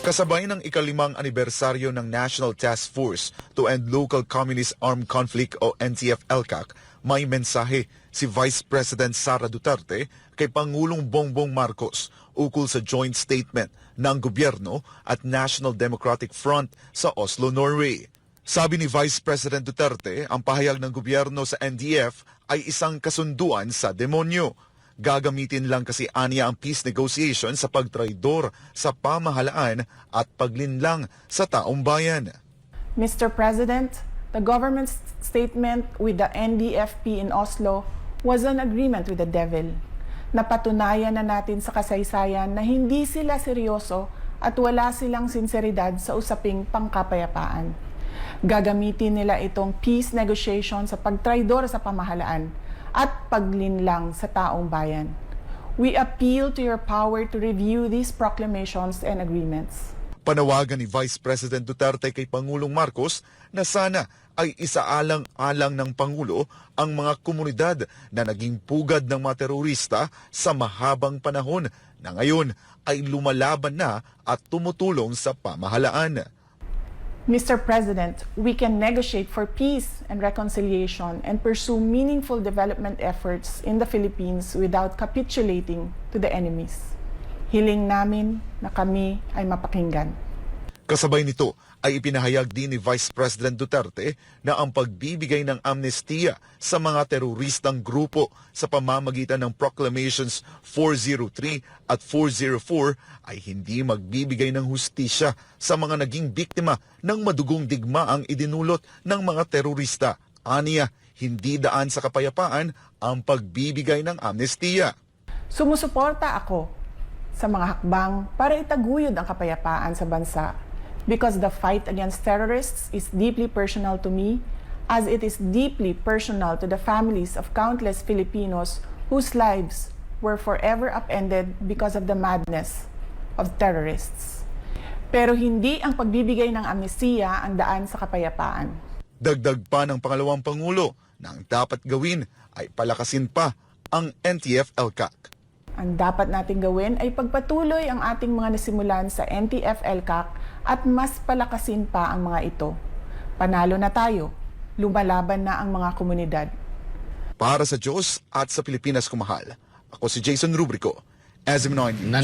Kasabay ng ikalimang anibersaryo ng National Task Force to End Local Communist Armed Conflict o NTF-ELCAC, may mensahe si Vice President Sara Duterte kay Pangulong Bongbong Marcos ukol sa joint statement ng gobyerno at National Democratic Front sa Oslo, Norway. Sabi ni Vice President Duterte, ang pahayag ng gobyerno sa NDF ay isang kasunduan sa demonyo. Gagamitin lang kasi aniya ang peace negotiation sa pagtraidor sa pamahalaan at paglinlang sa taong bayan. Mr. President, the government's statement with the NDFP in Oslo was an agreement with the devil. Napatunayan na natin sa kasaysayan na hindi sila seryoso at wala silang sinseridad sa usaping pangkapayapaan. Gagamitin nila itong peace negotiation sa pagtraidor sa pamahalaan at paglinlang sa taong bayan. We appeal to your power to review these proclamations and agreements. Panawagan ni Vice President Duterte kay Pangulong Marcos na sana ay isaalang-alang ng Pangulo ang mga komunidad na naging pugad ng mga terorista sa mahabang panahon na ngayon ay lumalaban na at tumutulong sa pamahalaan. Mr. President, we can negotiate for peace and reconciliation and pursue meaningful development efforts in the Philippines without capitulating to the enemies. Hiling namin na kami ay mapakinggan. Kasabay nito ay ipinahayag din ni Vice President Duterte na ang pagbibigay ng amnestiya sa mga teroristang grupo sa pamamagitan ng Proclamations 403 at 404 ay hindi magbibigay ng hustisya sa mga naging biktima ng madugong digmaang idinulot ng mga terorista. Aniya, hindi daan sa kapayapaan ang pagbibigay ng amnestiya. Sumusuporta ako sa mga hakbang para itaguyod ang kapayapaan sa bansa because the fight against terrorists is deeply personal to me as it is deeply personal to the families of countless Filipinos whose lives were forever upended because of the madness of terrorists. Pero hindi ang pagbibigay ng amnestiya ang daan sa kapayapaan. Dagdag pa ng pangalawang pangulo na ang dapat gawin ay palakasin pa ang NTF-ELCAC. Ang dapat nating gawin ay pagpatuloy ang ating mga nasimulan sa NTF-ELCAC at mas palakasin pa ang mga ito. Panalo na tayo. Lumalaban na ang mga komunidad. Para sa Diyos at sa Pilipinas kumahal, ako si Jason Rubrico, SM9 News.